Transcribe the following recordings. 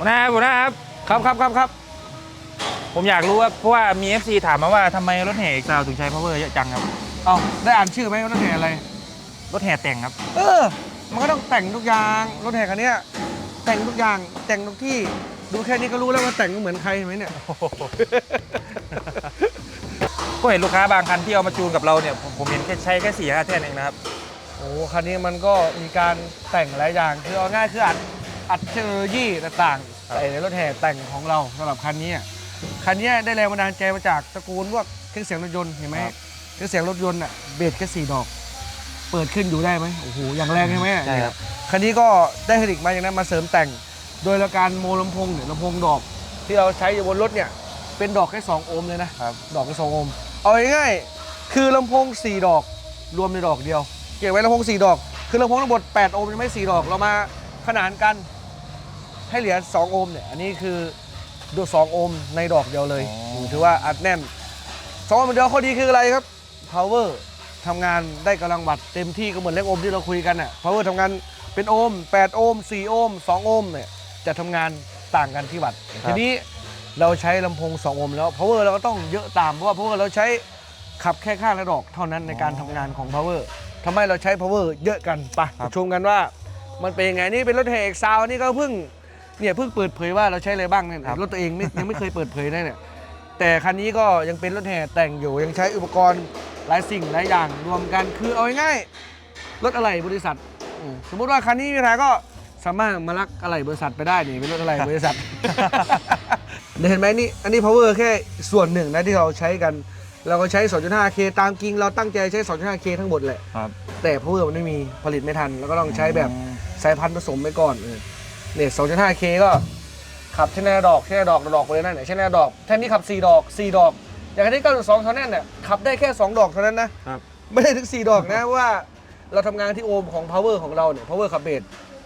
หัวหน้าหัวหน้าครับครับครับครับครับ ผมอยากรู้ว่าเพราะว่ามี FC ถามมาว่าทำไมรถแห่เอกซาวถึงใช้ power เยอะจังครับ เอาได้อ่านชื่อไหมว่ารถแห่อะไร รถแห่แต่งครับ เออ มันก็ต้องแต่งทุกอย่างรถแห่คันเนี้ยแต่งทุกอย่างแต่งทุกที่ดูแค่นี้ก็รู้แล้วว่าแต่งไม่เหมือนใครเห็นไหมเนี่ย ก็เห็นลูกค้าบางคันที่เอามาจูนกับเราเนี่ยผมผมเห็นแค่ใช้แค่สี่ห้าแท่นเองนะครับ โอ้คันนี้มันก็มีการแต่งหลายอย่างคือเอาง่ายคืออัด อัดเทคโนโลยีต่างๆครับใส่ในรถแห่แต่งของเราสำหรับคันนี้อะคันนี้ได้แรงบันดาลใจมาจากตระกูลพวกเครื่องเสียงรถยนต์เห็นไหมเครื่องเสียงรถยนต์อะเบสแค่สี่ดอก เปิดขึ้นอยู่ได้ไหมโอ้โหอย่างแรงใช่ไหมใช่ครับคันนี้ก็ได้เทคนิคมาอย่างนั้นมาเสริมแต่ง โดยละการโมลำโพงเนี่ยลำโพงดอก ที่เราใช้อยู่บนรถเนี่ยเป็นดอกแค่2โอห์มเลยนะครับดอกแค่2โอห์มเอาง่ายๆคือลำโพง4ดอกรวมในดอกเดียว เก็บไว้ลำโพง4ดอก คือลำโพงทั้งหมด8โอห์มยังไม่4ดอกเรามาขนานกัน ให้เหลือ 2 โอห์มเนี่ยอันนี้คือดู2โอห์มในดอกเดียวเลยอ๋อ ถือว่าอัดแน่นสองโอห์มเดียวข้อดีคืออะไรครับ power ทำงานได้กำลังวัตต์เต็มที่ก็เหมือนเลขโอห์มที่เราคุยกันน่ะ power ทำงานเป็นโอห์ม8 โอห์ม4 โอห์ม2 โอห์มเนี่ยจะทำงานต่างกันที่วัตต์ทีนี้เราใช้ลำโพง 2 โอห์มแล้ว power เราก็ต้องเยอะตามเพราะว่า power เราใช้ขับแค่ข้างละดอกเท่านั้นในการทำงานของ power ทำไมเราใช้ power เยอะกันไปครับชมกันว่า มันเป็นยังไงนี่เป็นรถแห่เอกซาวนี่ก็เพิ่ง เนี่ยเพิ่งเปิดเผยว่าเราใช้อะไรบ้างเนี่ยรถตัวเองไม่ยังไม่เคยเปิดเผยได้เนี่ยแต่คันนี้ก็ยังเป็นรถแห่แต่งอยู่ยังใช้อุปกรณ์หลายสิ่งหลายอย่างรวมกันคือเอาง่ายๆรถอะไรบริษัทอืมสมมุติว่าคันนี้มีปัญหาก็สามารถมาลักอะไรบริษัทไปได้นี่เป็นรถอะไรบริษัทเนี่ยเห็นไหมนี่อันนี้ power แค่ส่วนหนึ่งนะที่เราใช้กัน เราก็ใช้ 2.5K ตามจริงเราตั้งใจใช้ 2.5K ทั้งหมดแหละ ครับแต่ power มันไม่มีผลิตไม่ทัน แล้วก็ต้องใช้แบบสายพันธุ์ผสมไปก่อนเออ เนี่ย 2.5K ก็ขับแค่หน้าดอกแค่หน้าดอกดอกไปเลยนั่นเนี่ยแค่หน้าดอกแท่นนี้ขับ4ดอก4ดอก อย่างที่9.2เท่านั้นเนี่ยขับได้แค่2ดอกเท่านั้นนะครับ ไม่ได้ถึง4ดอกนะว่า เราทำงานที่โอห์มของ power ของเราเนี่ย power ขับเบส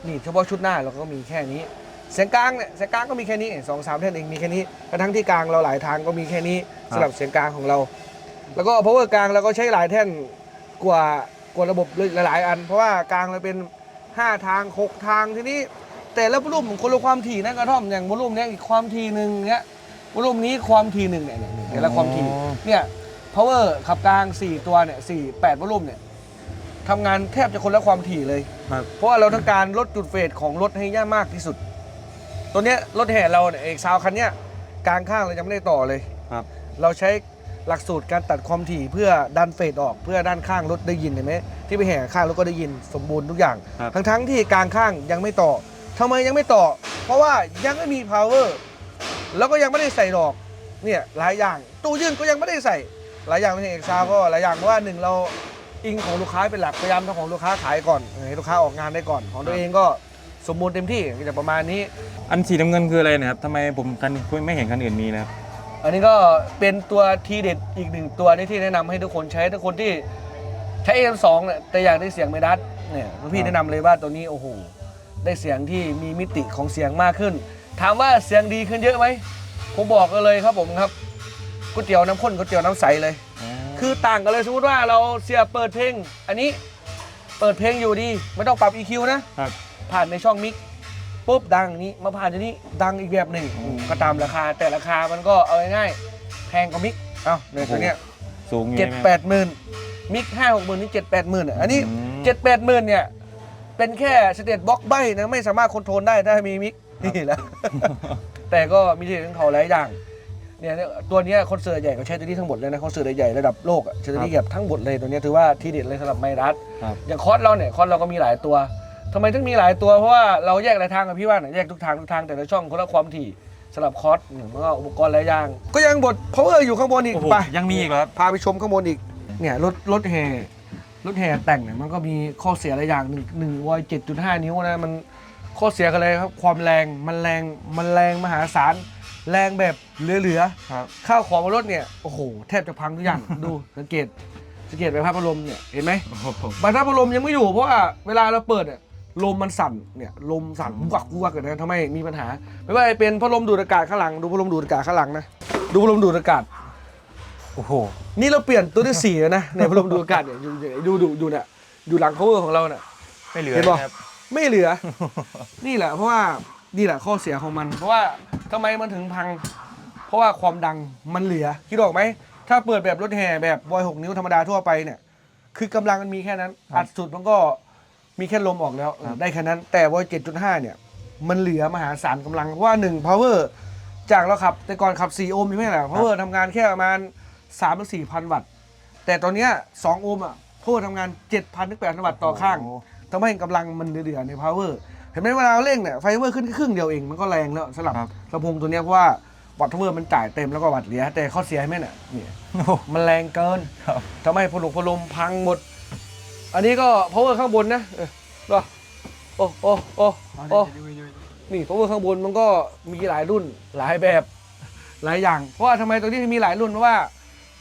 นี่เฉพาะชุดหน้าเราก็มีแค่นี้ เสียงกลางเนี่ยเสียงกลางก็มีแค่นี้สองสามแท่นเองมีแค่นี้กระทั่งที่กลางเราหลายทางก็มีแค่นี้สำหรับเสียงกลางของเรา แล้วก็ power กลางเราก็ใช้หลายแท่นกว่ากว่าระบบหลายๆ อัน เพราะว่ากลางเราเป็น 5 ทาง 6 ทางทีนี้ แต่ละวอลุ่มคนละความถี่นะกระท่อมอย่างวอลุ่มเนี้ยอีกความถี่หนึ่งเนี้ยวอลุ่มนี้ความถี่หนึ่งเนี่ยเนี่ยเนี่ยแต่ละความถี่อ๋อเนี่ย power ขับกลาง 4 ตัวเนี่ยสี่แปดวอลุ่มเนี่ยทำงานแทบจะคนละความถี่เลย ครับ เพราะว่าเราต้องการลดจุดเฟดของรถให้ย่ามากที่สุด ตัวเนี้ยรถแห่เราเนี่ยเอกซาวคันเนี้ยกลางข้างเรายังไม่ได้ต่อเลย ครับ เราใช้หลักสูตรการตัดความถี่เพื่อดันเฟดออกเพื่อด้านข้างรถได้ยินเห็นไหมที่ไปแห่ข้างรถก็ได้ยินสมบูรณ์ทุกอย่าง ครับ ทั้งทั้งๆที่กลางข้างยังไม่ต่อ ทำไมยังไม่ต่อ เพราะว่ายังไม่มี power แล้วก็ยังไม่ได้ใส่ดอกเนี่ยหลายอย่าง ตู้ยื่นก็ยังไม่ได้ใส่ หลายอย่างในเอกซาวก็หลายอย่างเพราะว่าหนึ่งเราอิงของลูกค้าเป็นหลักพยายามทำของลูกค้าขายก่อนเออให้ลูกค้าออกงานได้ก่อน ของตัวเองก็สมบูรณ์เต็มที่ก็จะประมาณนี้ อันสีน้ำเงินคืออะไรเนะครับทำไมผมคันไม่เห็นคันอื่นมีนะครับ อันนี้ก็เป็นตัวทีเด็ดอีกหนึ่งตัวนี่ที่แนะนำให้ทุกคนใช้ทุกคนที่ใช้ AM2 เนี่ยแต่อยากได้เสียงไม่ดัดเนี่ยพี่ครับแนะนำเลยว่าตัวนี้โอ้โห ได้เสียงที่มีมิติของเสียงมากขึ้น ถามว่าเสียงดีขึ้นเยอะไหมผมบอกกันเลยครับผมครับก๋วยเตี๋ยวน้ำข้นก๋วยเตี๋ยวน้ำใสเลย คือต่างกันเลยสมมติว่าเราเสียบเปิดเพลง อันนี้เปิดเพลงอยู่ดีไม่ต้องปรับ EQ นะ ครับ ผ่านในช่องมิกปุ๊บดังนี้มาผ่านอันนี้ดังอีกแบบหนึ่งอืม ก็ตามราคาแต่ราคามันก็เอาง่ายๆแพงกว่ามิกเอ้าเนี่ยตัวเนี้ย สูงอยู่เจ็ดใช่ไหม แปดหมื่นมิกห้าหกหมื่นนี่เจ็ดแปดหมื่นอันนี้อืม เจ็ดแปดหมื่นเนี่ย เป็นแค่สเตตบล็อกใบนะไม่สามารถคอนโทรลได้ถ้ามีมิกนี่แหละแต่ก็มีที่ของเขาหลายอย่างเนี่ยเนี่ยตัวเนี้ยคอนเสิร์ตใหญ่เขาใช้ตัวนี้ทั้งหมดเลยนะคอนเสิร์ตใหญ่ๆระดับโลกอะใช้ตัวนี้เกือบทั้งหมดเลยตัวเนี้ยถือว่าที่เด็ดเลยสำหรับไมรัสครับอย่างคอร์สเราเนี่ยคอร์สเราก็มีหลายตัวทำไมถึงมีหลายตัวเพราะว่าเราแยกหลายทางกับพี่ว่าน่ะแยกทุกทางทุกทางแต่ละช่องคนละความถี่สำหรับคอร์สเนี่ยมันก็อุปกรณ์หลายอย่าง ก็ยังบท power อยู่ข้างบนอีกโอ้โหไปยังมีอีกเหรอครับพาไปชมข้างบนอีกเนี่ยรถรถแห่ รถแห่แต่งเนี่ยมันก็มีข้อเสียหลายอย่างหนึ่งหนึ่งวอยเจ็ดจุดห้านิ้วนะมันข้อเสียกันเลยครับความแรงมันแรงมันแรงมหาศาลแรงแบบเหลือครับๆข้าวของบนรถเนี่ยโอ้โหแทบจะพังทุกอย่าง ดูสังเกตสังเกตไปภาพพัดลมเนี่ยเห็นไหม โอ้โห บรรทัดพัดลมยังไม่อยู่เพราะว่าเวลาเราเปิดเนี่ยลมมันสั่นเนี่ยลมสั่นวักวักกันนะทำให้มีปัญหา ไม่ว่าจะเป็นพัดลมดูดอากาศข้างหลัง ดูพัดลมดูดอากาศข้างหลังนะดูพัดลมดูดอากาศ โอ้โห นี่เราเปลี่ยนตัวที่สี่แล้วนะ ในพัดลมดูดอากาศเนี่ยอยู่อยู่ดูดูดูเนี่ยอยู่หลัง cover ของเราเนี่ย ไม่เหลือเห็นปะนะครับ ไม่เหลือ นี่แหละเพราะว่านี่แหละข้อเสียของมัน เพราะว่าทำไมมันถึงพัง เพราะว่าความดังมันเหลือคิดออกไหม ถ้าเปิดแบบรถแห่แบบบอยหกนิ้วธรรมดาทั่วไปเนี่ย คือกำลังมันมีแค่นั้น อัดสุดมันก็มีแค่ลมออกแล้วเออได้แค่นั้น แต่บอยเจ็ดจุดห้าเนี่ย มันเหลือมหาศาลกำลังเพราะว่าหนึ่ง power จากเราขับแต่ก่อนขับ4โอห์มใช่ไหมล่ะ power ทำงานแค่ประมาณ 3ถึง4พันวัตต์ แต่ตอนเนี้ย2โอห์มอะ power ทำงาน7,000ถึง8,000วัตต์ต่อข้างโอ้ทำให้กำลังมันเหลือๆใน power เห็นไหมเวลาเราเร่งเนี่ยไฟเวอร์ขึ้นแค่ครึ่งเดียวเองมันก็แรงแล้วสำหรับครับ ลำโพงตัวเนี้ยเพราะว่าวัตต์ power มันจ่ายเต็มแล้วก็วัตต์เหลือแต่ข้อเสียใช่ไหมเนี่ยเนี่ย โอ้โห มันแรงเกินครับ ทำให้พลุพลมพังหมด อันนี้ก็ power ข้างบนนะเออรอโอ้โอ้โอ้โอ้นี่ power ข้างบนมันก็มีหลายรุ่นหลายแบบหลายอย่าง เพราะว่าทำไมตัวนี้ถึงมีหลายรุ่นเพราะว่า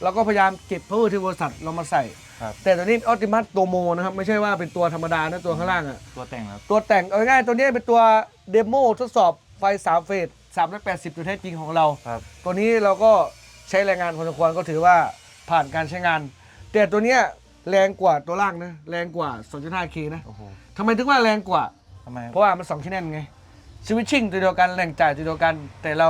เราก็พยายามเก็บ power ที่บริษัทเรามาใส่ ครับ แต่ตัวนี้ Optimus ตัวโมนะครับไม่ใช่ว่าเป็นตัวธรรมดานะตัวข้างล่างอะตัวแต่งครับ ตัวแต่งเอาง่ายๆตัวนี้เป็นตัวเดโมทดสอบไฟ 3 เฟส380ตัวแท้จริงของเรา ครับ ตัวนี้เราก็ใช้แรงงานพอสมควรก็ถือว่าผ่านการใช้งาน แต่ตัวเนี้ยแรงกว่าตัวล่างนะ แรงกว่า 2.5K นะโอ้โหทำไมถึงว่าแรงกว่า ทำไม เพราะว่ามัน2คะแนนไงสวิตชิ่งตัวเดียวกันแรงจ่ายตัวเดียวกัน แต่เรา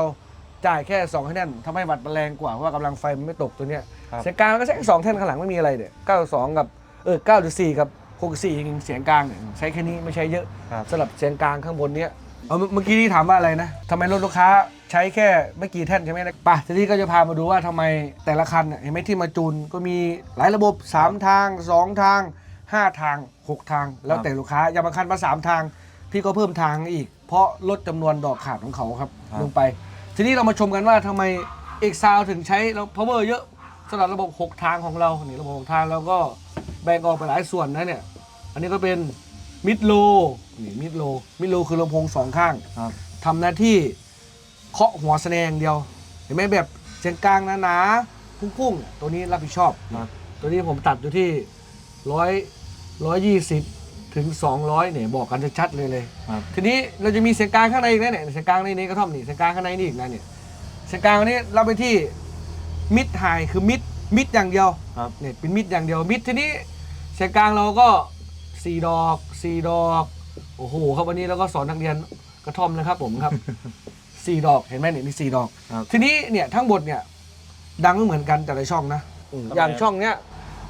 จ่ายแค่2คะแนนทำให้วัตต์มันแรงกว่าเพราะว่ากำลังไฟมันไม่ตกตัวเนี้ยครับ เสียงกลางก็ใช้แค่สองแท่นข้างหลังไม่มีอะไรเนี่ย92กับเออ9.4กับ64จริงๆเสียงกลางเนี่ยใช้แค่นี้ไม่ใช้เยอะครับสำหรับเสียงกลางข้างบนเนี้ยเอาเมื่อเมื่อกี้ที่ถามว่าอะไรนะทำไมรถลูกค้าใช้แค่ไม่กี่แท่นใช่ไหมนะไป่ะทีนี้ก็จะพามาดูว่าทำไมแต่ละคันน่ะเห็นไหมที่มาจูนก็มีหลายระบบ3ทาง2ทาง5ทาง6ทาง แล้วแต่ลูกค้าอย่างบางคันมา3ทาง พี่ก็เพิ่มทางอีก เพราะลดจำนวนดอกขาดของเขาครับครับลงไป ทีนี้เรามาชมกันว่าทำไมเอกซาวถึงใช้ power เยอะสำหรับระบบ 6 ทางของเรานี่ระบบ6ทางเราก็แบ่งออกไปหลายส่วนนะเนี่ย อันนี้ก็เป็นมิดโลนี่มิดโลมิดโลคือลำโพงสองข้างครับ ทำหน้าที่เคาะหัวแสดงเดียว เห็นไหมแบบเสียงกลางหนาๆพุ่งๆเนี่ยตัวนี้รับผิดชอบ ครับ ตัวนี้ผมตัดอยู่ที่ร้อยร้อยยี่สิบ ถึงสองร้อยเนี่ยบอกกันชัดๆเลยเลย ครับ ทีนี้เราจะมีเสียงกลางข้างในอีกนะเนี่ยเสียงกลางในนี้กระท่อมนี่เสียงกลางข้างในนี่อีกนะเนี่ยเสียงกลางอันนี้เราไปที่มิดไฮคือมิดมิดอย่างเดียวครับ เนี่ยเป็นมิดอย่างเดียวมิดทีนี้เสียงกลางเราก็สี่ดอกสี่ดอกโอ้โหครับวันนี้เราก็สอนนักเรียนกระท่อมนะครับผมครับ สี่ดอกเห็นไหมเนี่ยมีสี่ดอก ครับ ทีนี้เนี่ยทั้งหมดเนี่ยดังไม่เหมือนกันแต่ละช่องนะอืมทำไมอย่างช่องเนี้ย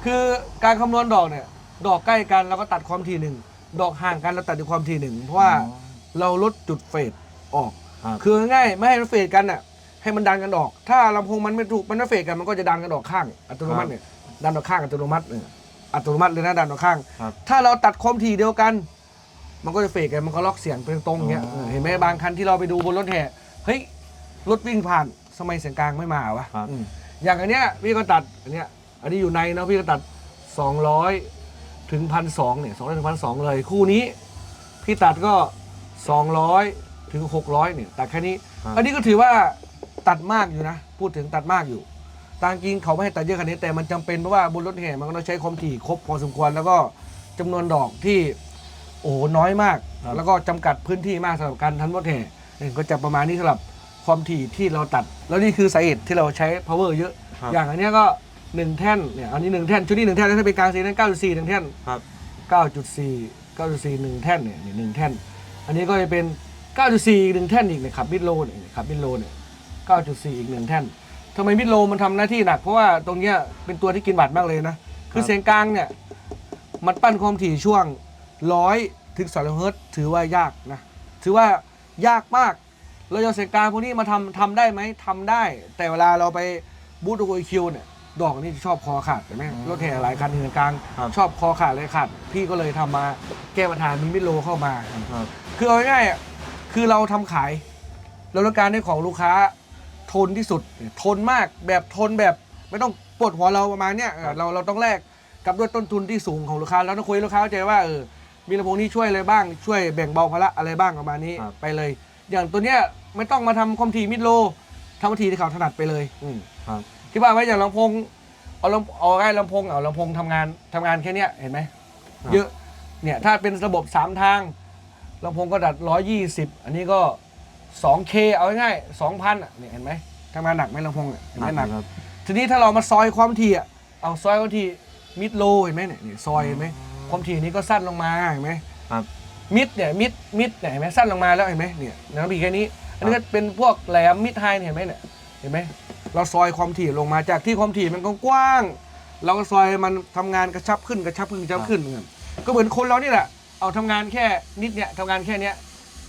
คือการคำนวณดอกเนี่ย ดอกใกล้กันเราก็ตัดความถี่หนึ่งดอกห่างกันเราตัดด้วยความถี่หนึ่งเพราะว่าอ๋อเราลดจุดเฟดออก ครับคือง่ายๆไม่ให้มันเฟดกันอะให้มันดันกันออก ถ้าลำโพงมันไม่ถูกมันไม่เฟดกันมันก็จะดันกันออกข้างอัตโนมัติเนี่ยดันออกข้างอัตโนมัติเอออัตโนมัติเลยนะดันออกข้าง ครับ ถ้าเราตัดความถี่เดียวกัน มันก็จะเฟดกันมันก็ล็อกเสียงเป็นตรงอย่างเงี้ยอ๋อ เออเห็นไหมบางคันที่เราไปดูบนรถแห่เฮ้ยรถวิ่งผ่านทำไมเสียงกลางไม่มาวะครับ อืมอย่างอันเนี้ยพี่ก็ตัดอันเนี้ยอันนี้อยู่ในเนาะพี่ก็ตัด 200 ถึงพันสองเนี่ยสองถึงพันสองเลย คู่นี้พี่ตัดก็200ถึง600เนี่ยตัดแค่นี้ ครับ อันนี้ก็ถือว่าตัดมากอยู่นะ พูดถึงตัดมากอยู่ตามจริงเขาไม่ให้ตัดเยอะขนาดนี้แต่มันจำเป็นเพราะว่าบนรถแห่มันก็ต้องใช้ความถี่ครบพอสมควรแล้วก็จำนวนดอกที่ โอ้โหน้อยมาก ครับ แล้วก็จำกัดพื้นที่มากสำหรับการทันรถแห่เนี่ยก็จะประมาณนี้สำหรับความถี่ที่เราตัด แล้วนี่คือสาเหตุที่เราใช้ power เยอะ ครับ อย่างอันเนี้ยก็ หนึ่งแท่นเนี่ยอันนี้หนึ่งแท่นชุดนี้หนึ่งแท่นแล้วถ้าเป็นกลางสีนั้นเก้าจุดสี่หนึ่งแท่นครับเก้าจุดสี่เก้าจุดสี่หนึ่งแท่นเนี่ยหนึ่งแท่น อันนี้ก็จะเป็นเก้าจุดสี่อีกหนึ่งแท่นอีกเนี่ยขับมิดโลเนี่ยขับมิดโลเนี่ยเก้าจุดสี่อีกหนึ่งแท่นทำไมมิดโลมันทำหน้าที่หนัก เพราะว่าตรงเนี้ยเป็นตัวที่กินบัตรมากเลยนะ คือเสียงกลางเนี่ยมันปั้นความถี่ช่วงร้อยถึงสองร้อยเฮิร์ตซ์ถือว่ายากนะถือว่ายากมากเราจะเอาเสียงกลางพวกนี้มาทำทำได้ไหมทำได้ แต่เวลาเราไปบูตโอคิวเนี่ย ดอกนี่ชอบคอขาดเห็นไหมอืมรถแห่หลายคันเสียงกลาง ครับชอบคอขาดเลยขาดพี่ก็เลยทำมาแก้ปัญหามีมิดโลเข้ามา ครับ คือเอาง่ายๆอะคือเราทำขาย เราต้องการให้ของลูกค้าทนที่สุด ทนมากแบบทนแบบไม่ต้องปวดหัวเราประมาณเนี้ยเออเราเราต้องแลกกับด้วยต้นทุนที่สูงของลูกค้า แล้วต้องคุยให้ลูกค้าเข้าใจว่าเออมีลำโพงนี้ช่วยอะไรบ้างช่วยแบ่งเบาภาระอะไรบ้างประมาณนี้ครับ ไปเลย อย่างตัวเนี้ยไม่ต้องมาทำคอมทีมิดโลทำคอมทีที่เขาถนัดไปเลย อืมครับ ที่ว่าไว้อย่างลำโพงเอาลำเอาไอ้ลำโพงเอาลำโพงทำงานทำงานแค่เนี้ยเห็นไหมครับ เยอะเนี่ยถ้าเป็นระบบสามทางลำโพงก็ดัดร้อยยี่สิบอันนี้ก็สองเคเอาง่ายๆสองพันอะเนี่ยเห็นไหมทำงานหนักไหมลำโพงเนี่ยเห็นไหมหนัก ครับ ทีนี้ถ้าเรามาซอยความถี่อะเอาซอยความถี่มิดโลเห็นไหมเนี่ยเนี่ยซอยเห็นไหมความถี่นี้ก็สั้นลงมาเห็นไหมครับ มิดเนี่ยมิดมิดเนี่ยเห็นไหมสั้นลงมาแล้วเห็นไหมเนี่ยนะครับมีแค่นี้ อันนี้ก็เป็นพวกแหลมมิดไฮเนี่ยเห็นไหมเนี่ยเห็นไหม เราซอยความถี่ลงมาจากที่ความถี่มันกว้างๆเราก็ซอยมันทำงานกระชับขึ้นกระชับขึ้นกระชับขึ้น ก็เหมือนคนเรานี่แหละ เอาทำงานแค่นิดเนี่ยทำงานแค่เนี้ย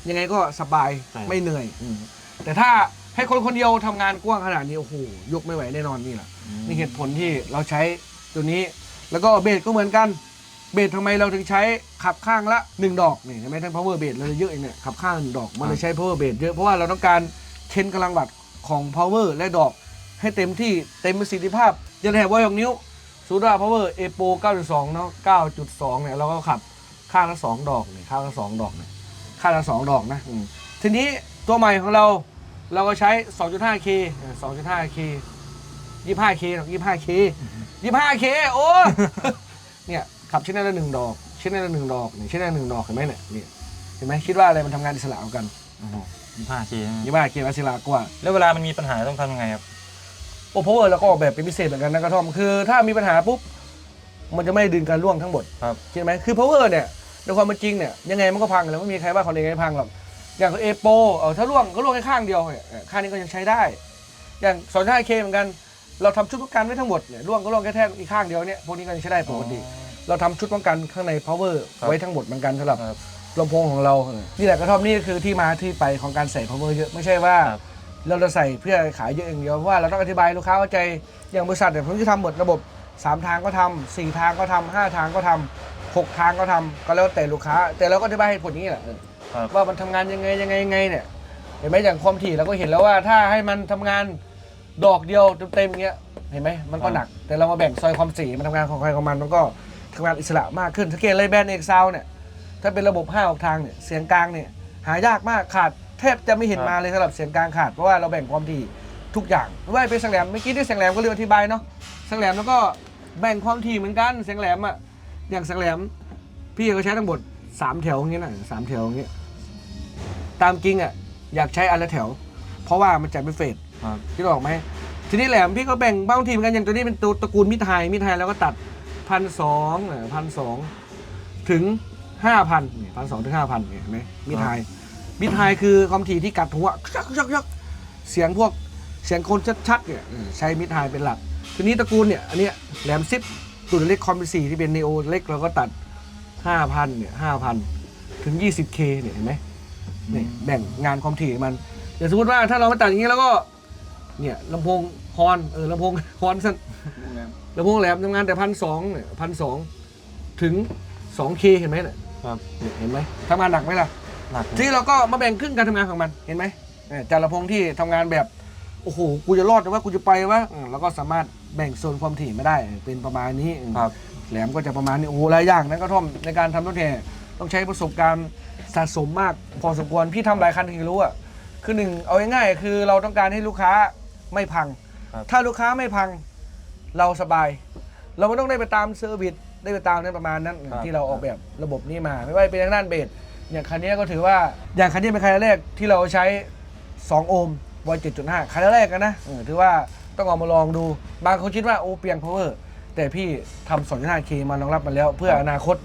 ยังไงก็สบายใช่ ไม่เหนื่อย อืมแต่ถ้าให้คนคนเดียวทำงานกว้างขนาดนี้โอ้โหยกไม่ไหวแน่นอนนี่แหละ นี่เหตุผลที่เราใช้ตัวนี้ แล้วก็เบสก็เหมือนกัน เบสทำไมเราถึงใช้ขับข้างละ 1 ดอกนี่เห็นไหมทั้ง power base เราจะเยอะเองเนี่ยขับข้างหนึ่งดอกมันเลยใช้ power base เยอะเพราะว่าเราต้องการเค้นกำลังวัตต์ของ power และดอก ให้เต็มที่เต็มประสิทธิภาพจะแถบว่าของนิ้วซูดา power a p o 9.2เนาะ9.2 เนี่ยเราก็ขับข้างละ2ดอกเนี่ยข้างละ2ดอกเนี่ยข้างละ2ดอกนะอืมทีนี้ตัวใหม่ของเราเราก็ใช้ 2.5K เออ 2.5K 25K หรอก 25K 25K โอ้เนี่ยขับชิ้นละหนึ่งดอกชิ้นละหนึ่งดอกนี่ชิ้นละหนึ่งดอกเห็นไหมเนี่ยนี่เห็นไหมคิดว่าอะไรมันทำงานอิสระกว่ากันยี่ห้าเค 25K อิสระกว่า แล้วเวลามันมีปัญหาต้องทำยังไงครับ โอ้ power เราก็ออกแบบเป็นพิเศษเหมือนกันนะกระท่อมคือถ้ามีปัญหาปุ๊บมันจะไม่ดึงการร่วงทั้งหมดครับใช่ไหมคือ power เนี่ยในความเป็นจริงเนี่ยยังไงมันก็พังแล้วไม่มีใครว่าของเองไม่พังหรอกอย่างเอโปเออถ้าร่วงก็ร่วงแค่ข้างเดียวเนี่ยเออข้างนี้ก็ยังใช้ได้ อย่างสองห้าเคเหมือนกัน เราทำชุดป้องกันไว้ทั้งหมดเนี่ยร่วงก็ร่วงแค่แท่อีกข้างเดียวเนี่ยพวกนี้ก็ยังใช้ได้ปกติเราทำชุดป้องกันข้างใน power ครับไว้ทั้งหมดเหมือนกันสำหรับครับลำโพงของเราเออนี่แหละกระท่อมนี่คือที่มาที่ไปของการใส่ power เยอะไม่ใช่ว่าครับ เราจะใส่เพื่อขายเยอะอย่างเดียวเพราะว่าเราต้องอธิบายให้ลูกค้าเข้าใจอย่างบริษัทเนี่ยผมจะทำหมดระบบ 3 ทางก็ทำสี่ทางก็ทำห้าทางก็ทำหกทางก็ทำก็แล้วแต่ลูกค้า แต่เราก็อธิบายให้ผลอย่างนี้แหละเออครับว่ามันทำงานยังไงยังไงยังไงเนี่ยเห็นไหมอย่างความถี่เราก็เห็นแล้วว่าถ้าให้มันทำงานดอกเดียวเต็มๆอย่างเงี้ยเห็นไหมมันก็หนัก แต่เรามาแบ่งซอยความถี่มันทำงานของใครของมันมันก็ทำงานอิสระมากขึ้นสังเกตเลยแบรนด์เอกซาวเนี่ยถ้าเป็นระบบ5ออกทางเนี่ยเสียงกลางเนี่ยหายากมากขาด แทบจะไม่เห็นครับมาเลยสำหรับเสียงกลางขาดเพราะว่าเราแบ่งความถี่ทุกอย่างไม่ว่าเป็นเสียงแหลมเมื่อกี้ที่เสียงแหลมก็เรียกอธิบายเนาะเสียงแหลมแล้วก็แบ่งความถี่เหมือนกันเสียงแหลมอะอย่างเสียงแหลม พี่ก็ใช้ทั้งหมดสามแถวอย่างเงี้ยนะสามแถวอย่างเงี้ยตามจริงอะอยากใช้อันละแถว เพราะว่ามันจ่ายเป็นเฟสครับคิดออกไหมทีนี้แหลมพี่ก็แบ่งบางทีเหมือนกันอย่างตัวนี้เป็นตัวตระกูลมิตรไฮมิตรไฮแล้วก็ตัดพันสองพันสองถึงห้าพันพันสองถึงห้าพันเห็นไหมมิตรไฮ มิตรไฮคือความถี่ที่กัดหัวชักชักชักเสียงพวกเสียงคนชัดๆเนี่ยเออใช้มิตรไฮเป็นหลัก ทีนี้ตระกูลเนี่ยอันเนี้ยแหลมซิปตัวเล็กคอมเป็นสี่ที่เป็นเนโอเล็กเราก็ตัดห้าพันเนี่ยห้าพันถึงยี่สิบเคเนี่ยเห็นไหมนี่แบ่งงานความถี่มันอย่างสมมติว่าถ้าเรามาตัดอย่างนี้แล้วก็ เนี่ยลำโพงฮอนเออลำโพงฮอนสั้นลำโพงแหลมทำงานแต่พันสองเนี่ยพันสองถึงสองเคเห็นไหมเนี่ยครับเนี่ยเห็นไหมทำงานหนักไหมล่ะ หนักทีนี้เราก็มาแบ่งครึ่งการทำงานของมันเห็นไหมเออแต่ลำโพงที่ทำงานแบบโอ้โหกูจะรอดหรือว่ากูจะไปวะเออเราก็สามารถแบ่งโซนความถี่ไม่ได้เป็นประมาณนี้ครับ แหลมก็จะประมาณนี้โอ้โหหลายอย่างนะกระท่อมในการทำรถแห่ต้องใช้ประสบการณ์สะสมมากพอสมควรพี่ทำหลายคันถึงรู้อะคือหนึ่งเอาง่ายๆคือเราต้องการให้ลูกค้าไม่พัง ครับ ถ้าลูกค้าไม่พังเราสบาย เราไม่ต้องได้ไปตามเซอร์วิสได้ไปตามนั้นประมาณนั้น ครับ ที่เราออกแบบระบบนี้มา ไม่ว่าจะเป็นทางด้านเบส อย่างคันนี้ก็ถือว่าอย่างคันนี้เป็นคันแรกที่เราใช้ 2 โอห์มวอย7.5คันแรกกันนะเออถือว่าต้องเอามาลองดู บางคนคิดว่าโอ้เปลี่ยน power แต่พี่ทำ 2.5K มารองรับมันแล้ว เพื่ออนาคต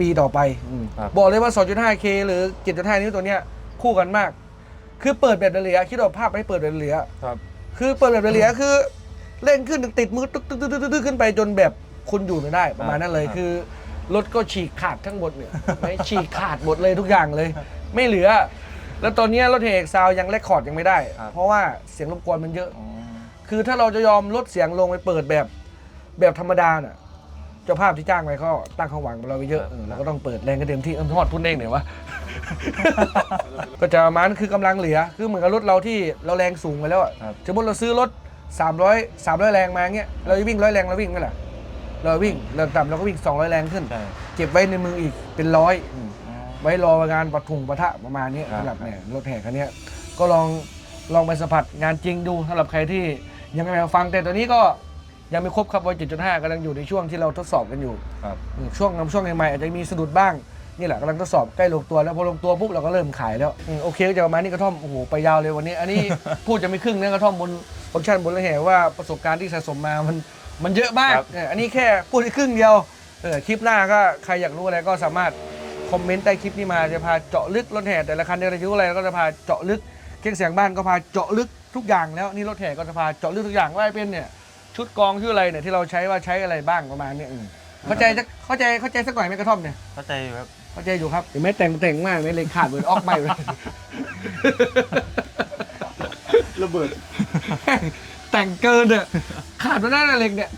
ปีต่อไปอืมครับ บอกเลยว่า 2.5K หรือ 7.5 นิ้วตัวเนี้ยคู่กันมาก คือเปิดแบบเหลียๆคิดว่าภาพไม่เปิดแบบเหลียๆครับ คือเปิดแบบเหลียๆคือเล่นขึ้นติดมือตึ๊กตึ๊กตึ๊กตึ๊กตึ๊กขึ้นไปจนแบบคุณอยู่ไม่ได้ประมาณนั้นเลยครับคือ รถก็ฉีกขาดทั้งหมดเนี่ยไม่ฉีกขาดหมดเลยทุกอย่างเลย ไม่เหลือ แล้วตอนเนี้ยรถเฮกซาวยังเลคคอร์ดยังไม่ได้เพราะว่าเสียงรบกวนมันเยอะ อ๋อคือถ้าเราจะยอมลดเสียงลงไปเปิดแบบแบบธรรมดาน่ะเจ้าภาพที่จ้างไปก็ตั้งความหวังกับเราไปเยอะเออเราก็ต้องเปิดแรงกันเต็มที่เออทอดพุ่นเด้งหน่อยวะ ก็จะประมาณคือกำลังเหลือ คือเหมือนกับรถเราที่เราแรงสูงไปแล้วอะครับ สมมติเราซื้อรถ 300 300 แรงมาเงี้ยเราจะวิ่งร้อยแรงเราวิ่งไหมล่ะ เราวิ่งเริ่มต่ำเราก็วิ่ง 200 แรงขึ้น ใช่ เก็บไว้ในมืออีกเป็นร้อยอืมอ๋อไว้รองานปะทุงปะทะประมาณนี้ครับ สำหรับเนี่ยรถแห่คันเนี้ยก็ลองลองไปสัมผัสงานจริงดูสำหรับใครที่ยังไม่มาฟังแต่ตัวนี้ก็ยังไม่ครบครับวัย7.5กำลังอยู่ในช่วงที่เราทดสอบกันอยู่ ครับ อืมช่วงช่วงใหม่ๆอาจจะมีสะดุดบ้าง นี่แหละกำลังทดสอบใกล้ลงตัวแล้วพอลงตัวปุ๊บเราก็เริ่มขายแล้วอืมโอเคก็จะประมาณนี้กระท่อมโอ้โหไปยาวเลยวันนี้ อันนี้ พูดจะไม่ครึ่งนะกระท่อมบนฟังก์ชันบนรถแห่ว่าประสบการณ์ที่สะสมมามัน มันเยอะมากครับ เอออันนี้แค่พูดแค่ครึ่งเดียวเออคลิปหน้าก็ใครอยากรู้อะไรก็สามารถคคอมเมนต์ใต้คลิปนี้มาจะพาเจาะลึกรถแห่แต่ละคันในรายชื่ออะไรก็จะพาเจาะลึกเครื่องเสียงบ้านก็พาเจาะลึกทุกอย่างแล้วนี่รถแห่ก็จะพาเจาะลึกทุกอย่างว่าเป็นเนี่ยชุดกองชื่ออะไรเนี่ยที่เราใช้ว่าใช้อะไรบ้างประมาณเนี้ยอืมเข้าใจจะเข้าใจเข้าใจสักหน่อยไหมกระท่อมเนี่ย เข้าใจอยู่ครับ เข้าใจอยู่ครับเห็นไหมแต่งแต่งมากไม่เลยขาดเหมือนออกใหม่เลย ระเบิด แต่งเกินเนี่ยขาดหมดแล้วในะเหล็กเนี่ย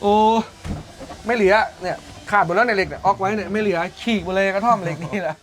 โอ้ไม่เหลือเนี่ยขาดหมดแล้วในเหล็กเนี่ยออกไว้เนี่ยไม่เหลือฉีกหมดเลยกระท่อมเหล็กนี่แหละ